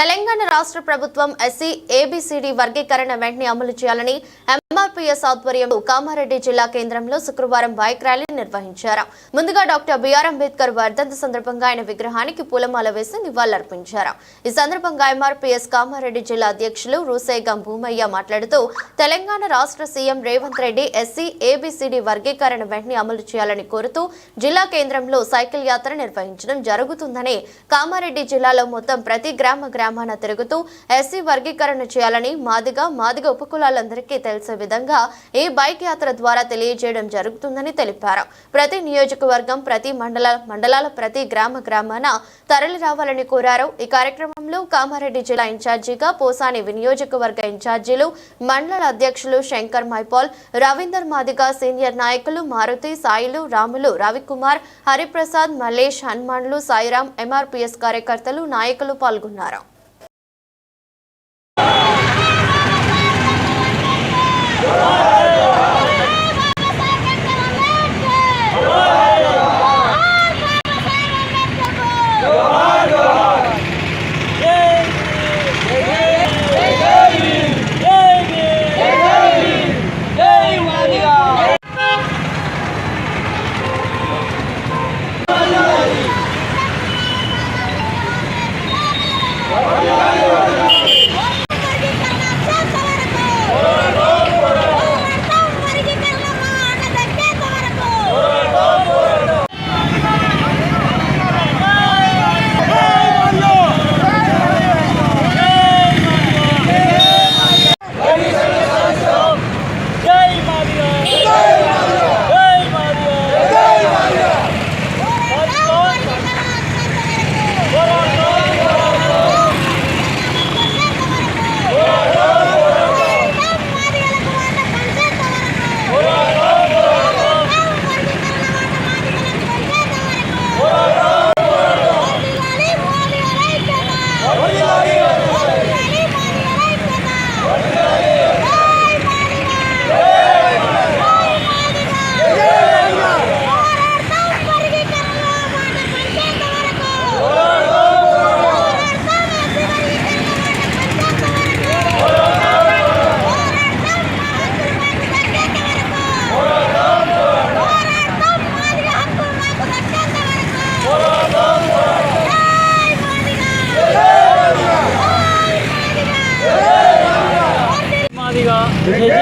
తెలంగాణ రాష్ట్ర ప్రభుత్వం SC A B C D వర్గీకరణ వెంటనే అమలు చేయాలని ఎంఆర్పీఎస్ ఆధ్వర్యంలో కామారెడ్డి జిల్లా కేంద్రంలో శుక్రవారం బైక్ ర్యాలీ నిర్వహించారు. ముందుగా డాక్టర్ బిఆర్ అంబేద్కర్ వర్ధంతి సందర్భంగా ఆయన విగ్రహానికి పూలమాల వేసి నివాళులర్పించారు. ఈ సందర్భంగా ఎంఆర్పీఎస్ కామారెడ్డి జిల్లా అధ్యక్షులు రూసేగం భూమయ్య మాట్లాడుతూ తెలంగాణ రాష్ట్ర CM Revanth Reddy SC A B C D వర్గీకరణ వెంటనే అమలు చేయాలని కోరుతూ జిల్లా కేంద్రంలో సైకిల్ యాత్ర నిర్వహించడం జరుగుతుందని కామారెడ్డి జిల్లాలో మొత్తం ప్రతి గ్రామ గ్రామాన తిరుగుతూ ఎస్సీ వర్గీకరణ చేయాలని మాదిగా మాదిగ ఉపకులాలందరికీ తెలిసే విధంగా ఈ బైక్ యాత్ర ద్వారా తెలియజేయడం జరుగుతుందని తెలిపారు. ప్రతి నియోజకవర్గం ప్రతి మండల మండలాల ప్రతి గ్రామ గ్రామాన తరలి రావాలని కోరారు. ఈ కార్యక్రమంలో కామారెడ్డి జిల్లా ఇన్ఛార్జిగా పోసాని వినియోజకవర్గ ఇన్ఛార్జీలు మండల అధ్యక్షులు శంకర్ మైపాల్ రవీందర్ మాదిగ సీనియర్ నాయకులు మారుతి సాయిలు రాములు రవికుమార్ హరిప్రసాద్ మల్లేష్ హనుమాన్లు సాయిరాం ఎంఆర్పీఎస్ కార్యకర్తలు నాయకులు పాల్గొన్నారు.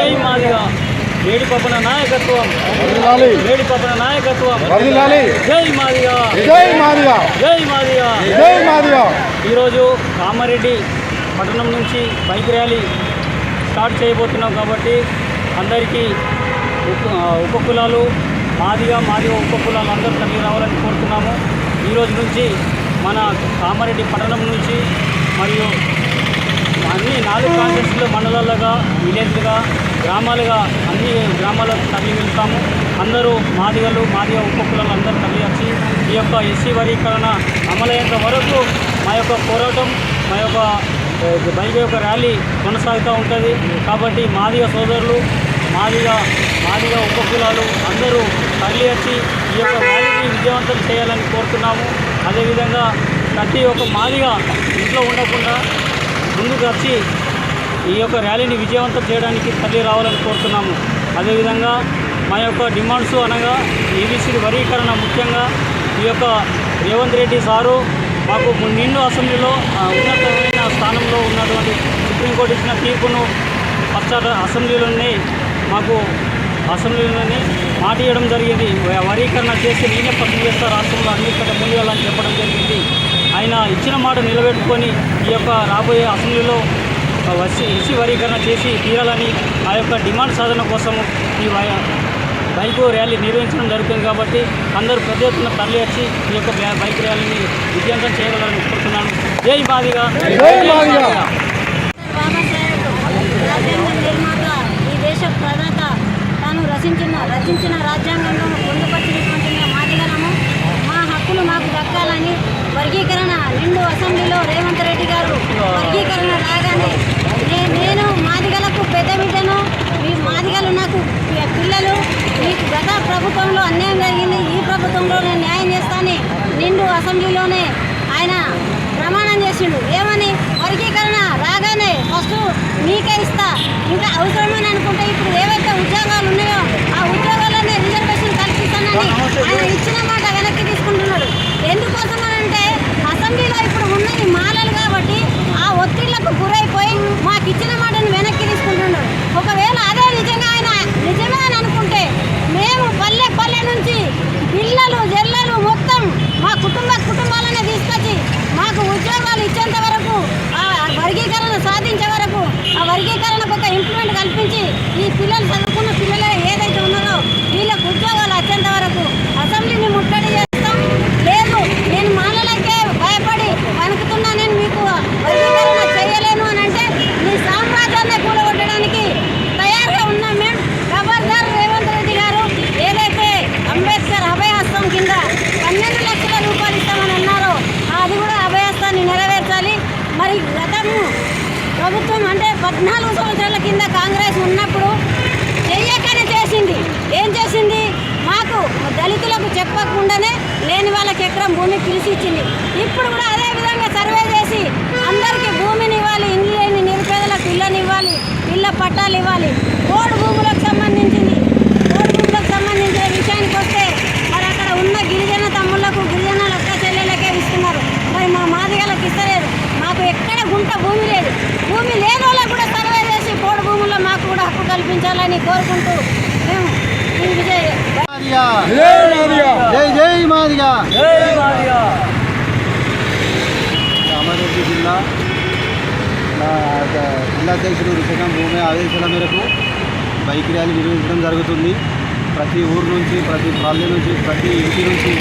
జై మాదిగా వేడి పప్పన నాయకత్వం. వేడి పప్పన నాయకత్వం. జై మాదిగా జై మాదిగా జై మాదిగా జై మాదిగా ఈరోజు కామారెడ్డి పట్టణం నుంచి బైక్ ర్యాలీ స్టార్ట్ చేయబోతున్నాం కాబట్టి అందరికీ ఉప ఉపకులాలు మాదిగా మాదిగా ఉపకులాలు అందరూ తల్లి రావాలని కోరుతున్నాము. ఈరోజు నుంచి మన కామారెడ్డి పట్టణం నుంచి మరియు అన్ని నాలుగు కాన్స్టిట్యూన్సీలో మండలాలుగా విలేజ్లుగా గ్రామాలుగా అన్ని గ్రామాలకు తరలి వెళ్తాము. అందరూ మాదిగలు మాదిగ ఉపకులాలు అందరూ తరలి వచ్చి ఈ యొక్క ఎస్సీ వర్గీకరణ అమలయ్యేంత వరకు మా యొక్క పోరాటం మా యొక్క బైక్ యొక్క ర్యాలీ కొనసాగుతూ ఉంటుంది. కాబట్టి మాదిగ సోదరులు మాదిగ మాదిగ ఉపకులాలు అందరూ తరలి వచ్చి ఈ యొక్క ర్యాలీని విజయవంతం చేయాలని కోరుతున్నాము. అదేవిధంగా ప్రతి ఒక్క మాదిగ ఇంట్లో ఉండకుండా ముందుకు వచ్చి ఈ యొక్క ర్యాలీని విజయవంతం చేయడానికి తల్లి రావాలని కోరుతున్నాము. అదేవిధంగా మా యొక్క డిమాండ్స్ అనగా ఈబీసీ వర్గీకరణ ముఖ్యంగా ఈ యొక్క రేవంత్ రెడ్డి సారు మాకు నిండు అసెంబ్లీలో ఉన్నతమైన స్థానంలో ఉన్నటువంటి సుప్రీంకోర్టు ఇచ్చిన తీర్పును పశ్చాత అసెంబ్లీలోనే మాకు అసెంబ్లీలోనే మాట ఇవ్వడం జరిగింది వర్గీకరణ చేసి నేనే పని చేస్తా రాష్ట్రంలో అన్నిటికంటే ముందుగాలని చెప్పడం జరిగింది. ఆయన ఇచ్చిన మాట నిలబెట్టుకొని ఈ యొక్క రాబోయే అసెంబ్లీలో వసి ఎస్సీ వరీకరణ చేసి తీరాలని ఆ యొక్క డిమాండ్ సాధన కోసము ఈ వై- బైక్ ర్యాలీ నిర్వహించడం జరుగుతుంది కాబట్టి అందరూ పెద్ద ఎత్తున తరలి వచ్చి ఈ యొక్క బైక్ ర్యాలీని విజయవంతం చేయగలని కోరుతున్నాను. జై నిర్మాత ఈ దేశ ప్రదాత తాను రచించిన రచించిన రాజ్యాంగంలో పొందుపరిచినటువంటి మేము మాదిగలము మా హక్కులు మాకు దక్కాలని వర్గీకరణ నిండు అసెంబ్లీలో రేవంత్ రెడ్డి గారు వర్గీకరణ రాగానే నే- నేను మాదిగలకు పెద్ద బిడ్డను మీ మాదిగలు నాకు పి- పిల్లలు మీకు గత ప్రభుత్వంలో అన్యాయం జరిగింది ఈ ప్రభుత్వంలో నేను న్యాయం చేస్తానని నిండు అసెంబ్లీలోనే ఆయన ప్రమాణం చేసిండు ఏమని ఆయన ఇచ్చిన మాట వెనక్కి తీసుకుంటున్నాడు ఎందుకోసం అని అంటే అసెంబ్లీలో ఇప్పుడు ఉన్నది మాలలు కాబట్టి ఆ ఒత్తిళ్ళకు గురైపోయి మాకు ఇచ్చిన మాటను వెనక్కి తీసుకుంటున్నాడు ఒకవేళ అదే నిజంగా ఆయన నిజమే అని అనుకుంటే మేము పల్లె పల్లె నుంచి పిల్లలు జల్లలు మొత్తం మా కుటుంబ కుటుంబాలనే తీసుకొచ్చి మాకు ఉద్యోగాలు ఇచ్చేంత వరకు ఆ వర్గీకరణ సాధించే వరకు ఆ వర్గీకరణకు ఒక ఇంప్లిమెంట్ కల్పించి ఈ పిల్లలు చదువుకున్న పిల్లలే ఏదైతే ఉన్నారో వీళ్ళకు ఉద్యోగాలు వచ్చేంత వరకు అసెంబ్లీని ముట్టడి చేస్తాం లేదు నేను మాలలకే భయపడి వణుకుతున్నా నేను మీకు వర్గీకరణ చేయలేను అని అంటే మీ సామ్రాజ్యాన్ని కూడగొట్టడానికి తయారుగా ఉన్నాం మేము ఖబర్దార్ రేవంత్ రెడ్డి గారు ఏదైతే అంబేద్కర్ అభయహస్తం కింద పన్నెండు లక్షల రూపాయలు ఇస్తామని అన్నారో అది కూడా అభయహస్తాన్ని నెరవేర్చాలి మరి గతము ప్రభుత్వం అంటే పద్నాలుగు సంవత్సరాల కింద కాంగ్రెస్ ఉన్నప్పుడు చెయ్యకనే చేసింది ఏం చేసింది మాకు దళితులకు చెప్పకుండానే లేని వాళ్ళకి ఎకరం భూమి పిలిచి ఇచ్చింది ఇప్పుడు కూడా అదే విధంగా సర్వే చేసి అందరికీ భూమిని ఇవ్వాలి ఇల్లు లేని నిరుపేదలకు ఇళ్ళని ఇవ్వాలి ఇళ్ళ పట్టాలు ఇవ్వాలి. కోడి భూములకు సంబంధించింది. కోడి భూములకు సంబంధించిన విషయానికి వస్తే మరి అక్కడ ఉన్న గిరిజన తమ్ముళ్ళకు గిరిజన లక్క చెల్లెలకే ఇస్తున్నారు. మరి మా మాదిగలకు ఇస్తలేరు. మాకు ఎక్కడ గుంట భూమి లేదు. భూమి లేని వాళ్ళకు కూడా సర్వే చేసి కోడి భూముల్లో మాకు కూడా హక్కు కల్పించాలని కోరుకుంటూ మేము ఈ విజయ్ మాదిగా జై మాదిగా జై జై మాదిగా జై మాదిగా కామారెడ్డి జిల్లా నా జిల్లా రిషకం భూమి ఆదేశాల మేరకు బైక్ ర్యాలీ నిర్వహించడం జరుగుతుంది. ప్రతి ఊరు నుంచి ప్రతి పల్లె నుంచి ప్రతి ఇంటి నుంచి